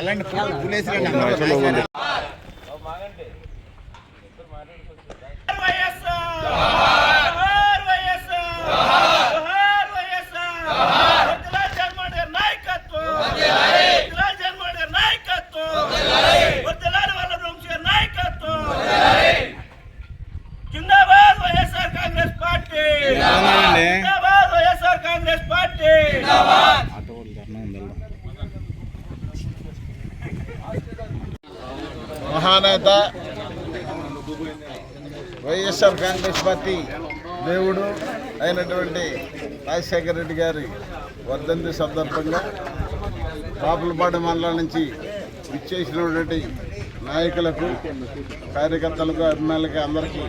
ఎలాంటి పులేసి జిందాబాద్ వైఎస్ఆర్ కాంగ్రెస్ పార్టీ. జిందాబాద్. జిందాబాద్ వైఎస్ఆర్ కాంగ్రెస్ పార్టీ ఆటో వాళ్ళు ధర్నా ఉందల్లా. మహానేత వైఎస్ఆర్ కాంగ్రెస్ పార్టీ దేవుడు అయినటువంటి రాజశేఖర రెడ్డి గారి వర్ధంతి సందర్భంగా పాపులపాడు మండలం నుంచి ఇచ్చేసినటువంటి నాయకులకు కార్యకర్తలకు అభిమానులకి అందరికీ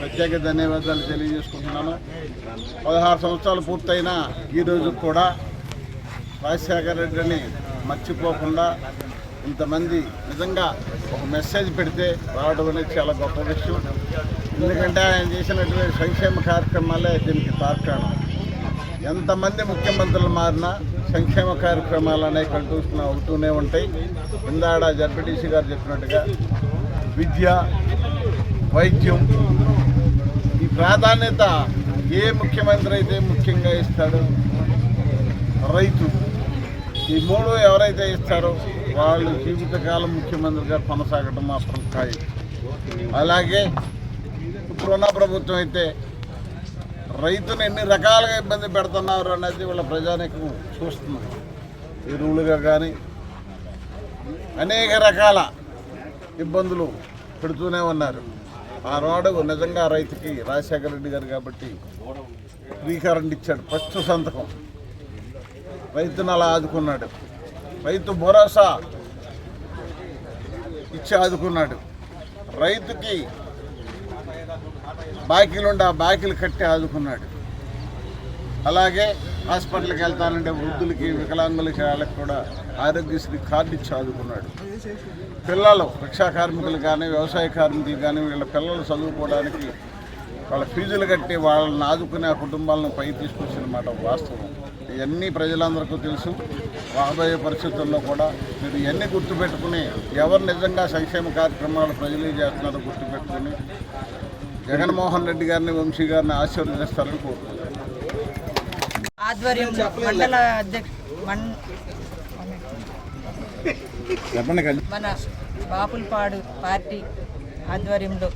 ప్రత్యేక ధన్యవాదాలు తెలియజేసుకుంటున్నాను. పదహారు సంవత్సరాలు పూర్తయిన ఈ రోజు కూడా రాజశేఖర రెడ్డిని మర్చిపోకుండా ఇంతమంది నిజంగా ఒక మెసేజ్ పెడితే రావడం అనేది చాలా గొప్ప విషయం. ఎందుకంటే ఆయన చేసినటువంటి సంక్షేమ కార్యక్రమాలే దీనికి తార్కాణం. ఎంతమంది ముఖ్యమంత్రులు మారినా సంక్షేమ కార్యక్రమాలు అనేవి కంటూస్తున్న అవుతూనే ఉంటాయి. ఇందాడ జడ్పీటీసీ గారు చెప్పినట్టుగా విద్య వైద్యం ఈ ప్రాధాన్యత ఏ ముఖ్యమంత్రి అయితే ముఖ్యంగా ఇస్తాడో రైతు. ఈ మూడు ఎవరైతే ఇస్తారో వాళ్ళు జీవితకాలం ముఖ్యమంత్రిగా కొనసాగడం మాత్రం ఖాయం. అలాగే ఇప్పుడు ఉన్న ప్రభుత్వం అయితే రైతును ఎన్ని రకాలుగా ఇబ్బంది పెడుతున్నారు అనేది వీళ్ళ ప్రజానికం చూస్తున్నారు. ఎరువులుగా కానీ అనేక రకాల ఇబ్బందులు పెడుతూనే ఉన్నారు. ఆ రోడ్డు నిజంగా రైతుకి రాజశేఖర రెడ్డి గారు కాబట్టి ఫ్రీ ఇచ్చాడు. ఫస్ట్ సంతకం. రైతును అలా ఆదుకున్నాడు. రైతు భరోసా ఇచ్చి ఆదుకున్నాడు. రైతుకి బాకీలు ఉండి ఆ బాకీలు కట్టి ఆదుకున్నాడు. అలాగే హాస్పిటల్కి వెళ్తానంటే వృద్ధులకి వికలాంగులకి వాళ్ళకి కూడా ఆరోగ్యశ్రీ కార్డు ఇచ్చి ఆదుకున్నాడు. పిల్లలు రిక్షా కార్మికులు కానీ వ్యవసాయ కార్మికులు కానీ వీళ్ళ పిల్లలు చదువుకోవడానికి వాళ్ళ ఫీజులు కట్టి వాళ్ళని ఆదుకునే కుటుంబాలను పై తీసుకొచ్చిన మాట వాస్తవం. ఇవన్నీ ప్రజలందరికీ తెలుసు. రాబోయే పరిస్థితుల్లో కూడా మీరు ఇవన్నీ గుర్తుపెట్టుకుని ఎవరు నిజంగా సంక్షేమ కార్యక్రమాలు ప్రజలు చేస్తున్నారో గుర్తుపెట్టుకుని జగన్మోహన్ రెడ్డి గారిని వంశీ గారిని ఆశీర్వదిస్తారని కోరుతున్నాను ఆధ్వర్యం మండల మన బాపులపాడు పార్టీ ఆధ్వర్యంలో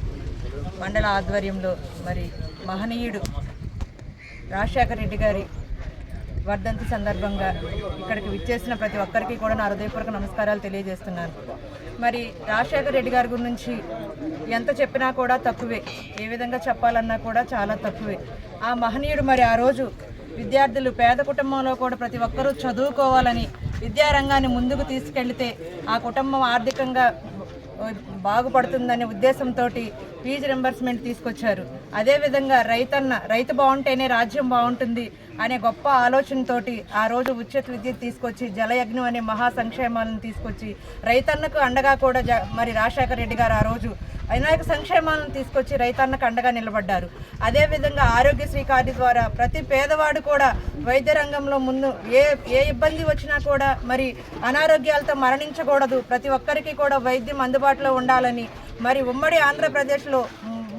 మండల ఆధ్వర్యంలో మరి మహనీయుడు రాజశేఖర రెడ్డి గారి వర్ధంతి సందర్భంగా ఇక్కడికి విచ్చేసిన ప్రతి ఒక్కరికి కూడా నా హృదయపూర్వక నమస్కారాలు తెలియజేస్తున్నాను. మరి రాజశేఖర రెడ్డి గారి గురించి ఎంత చెప్పినా కూడా తక్కువే. ఏ విధంగా చెప్పాలన్నా కూడా చాలా తక్కువే. ఆ మహనీయుడు మరి ఆ రోజు విద్యార్థులు పేద కుటుంబంలో కూడా ప్రతి ఒక్కరూ చదువుకోవాలని విద్యారంగాన్ని ముందుకు తీసుకెళ్తే ఆ కుటుంబం ఆర్థికంగా బాగుపడుతుందనే ఉద్దేశంతో ఫీజు రింబర్స్మెంట్ తీసుకొచ్చారు. అదేవిధంగా రైతన్న రైతు బాగుంటేనే రాజ్యం బాగుంటుంది. అనే గొప్ప ఆలోచనతోటి ఆ రోజు ఉచిత విద్యుత్ తీసుకొచ్చి జలయజ్ఞం అనే మహా సంక్షేమాలను తీసుకొచ్చి రైతన్నకు అండగా కూడా జ- మరి రాజశేఖర రెడ్డి గారు ఆ రోజు అనేక సంక్షేమాలను తీసుకొచ్చి రైతన్నకు అండగా నిలబడ్డారు. అదేవిధంగా ఆరోగ్యశ్రీ కార్డు ద్వారా ప్రతి పేదవాడు కూడా వైద్య రంగంలో ముందు ఏ ఏ ఇబ్బంది వచ్చినా కూడా మరి అనారోగ్యాలతో మరణించకూడదు. ప్రతి ఒక్కరికి కూడా వైద్యం అందుబాటులో ఉండాలని మరి ఉమ్మడి ఆంధ్రప్రదేశ్లో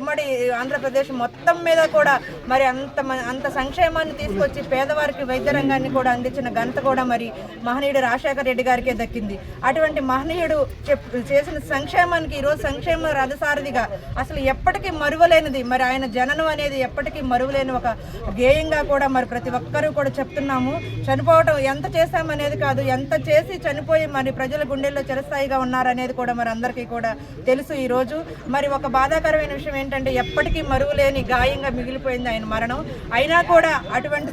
ఉమ్మడి ఆంధ్రప్రదేశ్ మొత్తం మీద కూడా మరి అంత మ- అంత సంక్షేమాన్ని తీసుకొచ్చి పేదవారికి వైద్య రంగాన్ని కూడా అందించిన ఘనత కూడా మరి మహనీయుడు రాజశేఖర రెడ్డి గారికే దక్కింది. అటువంటి మహనీయుడు చెప్ చేసిన సంక్షేమానికి ఈరోజు సంక్షేమ రథసారథిగా అసలు ఎప్పటికీ మరువలేనిది. మరి ఆయన జననం అనేది ఎప్పటికీ మరువలేని ఒక గేయంగా కూడా మరి ప్రతి ఒక్కరూ కూడా చెప్తున్నాము. చనిపోవటం ఎంత చేశామనేది కాదు ఎంత చేసి చనిపోయి మరి ప్రజల గుండెల్లో చిరస్థాయిగా ఉన్నారనేది కూడా మరి అందరికీ కూడా తెలుసు ఈరోజు మరి ఒక బాధాకరమైన విషయం ఏంటంటే ఎప్పటికీ మరువులేని గాయంగా మిగిలిపోయింది ఆయన మరణం. అయినా కూడా అటువంటి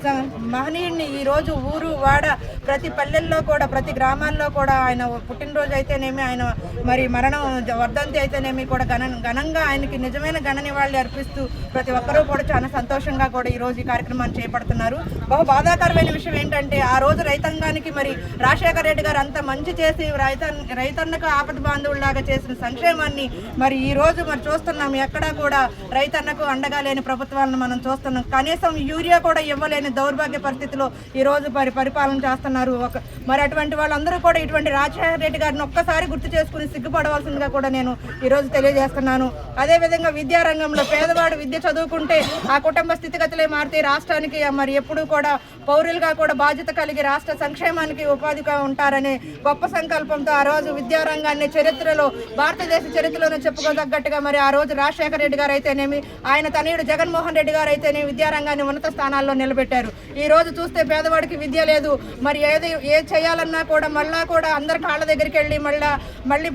మహనీయుడిని ఈ రోజు ఊరు వాడ ప్రతి పల్లెల్లో కూడా ప్రతి గ్రామాల్లో కూడా ఆయన పుట్టినరోజు అయితేనేమి ఆయన మరి మరణం వర్ధంతి అయితేనేమి కూడా ఘన ఘనంగా ఆయనకి నిజమైన ఘన నివాళి అర్పిస్తూ ప్రతి ఒక్కరూ కూడా చాలా సంతోషంగా కూడా ఈ రోజు ఈ కార్యక్రమాన్ని చేపడుతున్నారు. బహు బాధాకరమైన విషయం ఏంటంటే ఆ రోజు రైతాంగానికి మరి రాజశేఖర రెడ్డి గారు అంత మంచి చేసి రైత రైతన్నకు ఆపద బాంధవుల్లాగా చేసిన సంక్షేమాన్ని మరి ఈ రోజు మరి చూస్తున్నాం. ఎక్కడా కూడా కూడా రైతన్నకు అండగా లేని ప్రభుత్వాలను మనం చూస్తున్నాం. కనీసం యూరియా కూడా ఇవ్వలేని దౌర్భాగ్య పరిస్థితిలో ఈ రోజు మరి పరిపాలన చేస్తున్నారు. ఒక మరి అటువంటి వాళ్ళందరూ కూడా ఇటువంటి రాజశేఖర రెడ్డి గారిని ఒక్కసారి గుర్తు చేసుకుని సిగ్గుపడవలసిందిగా కూడా నేను ఈ రోజు తెలియజేస్తున్నాను. అదే విధంగా విద్యారంగంలో పేదవాడు విద్య చదువుకుంటే ఆ కుటుంబ స్థితిగతులే మారితే రాష్ట్రానికి మరి ఎప్పుడూ కూడా పౌరులుగా కూడా బాధ్యత కలిగి రాష్ట్ర సంక్షేమానికి ఉపాధిగా ఉంటారనే గొప్ప సంకల్పంతో ఆ రోజు విద్యారంగాన్ని చరిత్రలో భారతదేశ చరిత్రలోనే చెప్పుకోదగ్గట్టుగా మరి ఆ రోజు రాజశేఖర రెడ్డి గారు అయితేనేమి ఆయన తనయుడు జగన్మోహన్ రెడ్డి గారు అయితేనేమి విద్యారంగాన్ని ఉన్నత స్థానాల్లో నిలబెట్టారు. ఈ రోజు చూస్తే పేదవాడికి విద్య లేదు. మరి ఏది ఏ చేయాలన్నా కూడా మళ్ళా కూడా అందరి కాళ్ళ దగ్గరికి వెళ్ళి మళ్ళా మళ్ళీ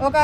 ఒక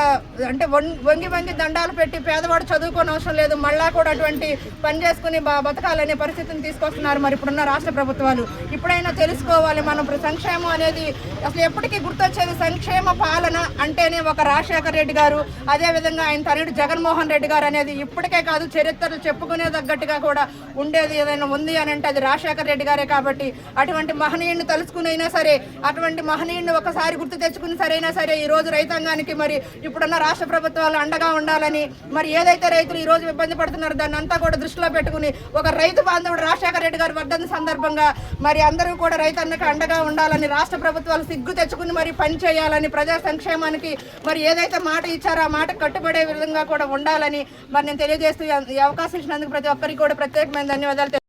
అంటే వం- వంగి వంగి దండాలు పెట్టి పేదవాడు చదువుకోని అవసరం లేదు. మళ్ళా కూడా అటువంటి పని చేసుకుని బతకాలనే పరిస్థితిని తీసుకొస్తున్నారు మరి ఇప్పుడున్న రాష్ట్ర ప్రభుత్వాలు. ఇప్పుడైనా తెలుసుకోవాలి మనం. ఇప్పుడు సంక్షేమం అనేది అసలు ఎప్పటికీ గుర్తొచ్చేది సంక్షేమ పాలన అంటేనే ఒక రాజశేఖర రెడ్డి గారు అదేవిధంగా ఆయన తనయుడు జగన్మోహన్ రెడ్డి గారు అనేది ఇప్పటికే కాదు చరిత్రలు చెప్పుకునే తగ్గట్టుగా కూడా ఉండేది ఏదైనా ఉంది అని అంటే అది రాజశేఖర రెడ్డి గారే కాబట్టి అటువంటి మహనీయుడిని తలుచుకుని అయినా సరే అటువంటి మహనీయుడిని ఒకసారి గుర్తు తెచ్చుకుని సరైనా సరే ఈ రోజు రైతాంగానికి మరి ఇప్పుడున్న రాష్ట్ర ప్రభుత్వాలు అండగా ఉండాలని మరి ఏదైతే రైతులు ఈ రోజు ఇబ్బంది పడుతున్నారో దాన్ని అంతా కూడా దృష్టిలో పెట్టుకుని ఒక రైతు బాంధవుడు రాజశేఖర రెడ్డి గారి వర్ధన సందర్భంగా మరి అందరూ కూడా రైతన్నకు అండగా ఉండాలని రాష్ట్ర ప్రభుత్వాలు సిగ్గు తెచ్చుకుని మరి పని చేయాలని ప్రజా సంక్షేమానికి మరి ఏదైతే మాట ఇచ్చారో ఆ మాట కట్టుబడే విధంగా కూడా ఉండాలని మరి నేను తెలియజేస్తూ ఈ అవకాశం ఇచ్చినందుకు ప్రతి ఒక్కరికి కూడా ప్రత్యేకమైన ధన్యవాదాలు